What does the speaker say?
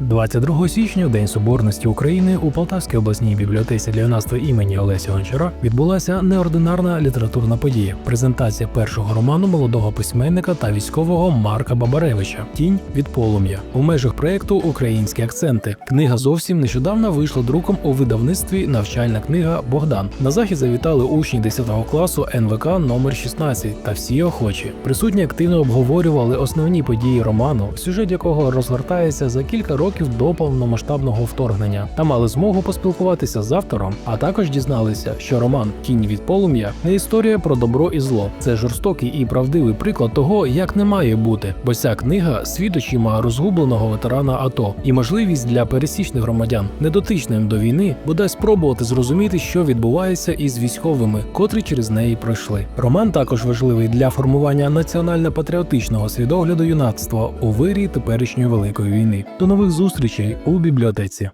22 січня, в День Соборності України, у Полтавській обласній бібліотеці для юнацтва імені Олеся Гончара відбулася неординарна літературна подія. Презентація першого роману молодого письменника та військового Марка Бабаревича Тінь від полум'я у межах проєкту Українські акценти. Книга зовсім нещодавно вийшла друком у видавництві Навчальна книга Богдан. На захід завітали учні 10 класу НВК номер 16 та всі охочі. Присутні активно обговорювали основні події роману, сюжет якого розгортається за кілька років до повномасштабного вторгнення, та мали змогу поспілкуватися з автором, а також дізналися, що роман Кінь від полум'я не історія про добро і зло. Це жорстокий і правдивий приклад того, як не має бути, бо ця книга світ очима розгубленого ветерана АТО і можливість для пересічних громадян, недотичним до війни, бодай спробувати зрозуміти, що відбувається із військовими, котрі через неї пройшли. Роман також важливий для формування національно-патріотичного свідогляду юнацтва у вирі теперішньої великої війни. До нових зустрічей у бібліотеці.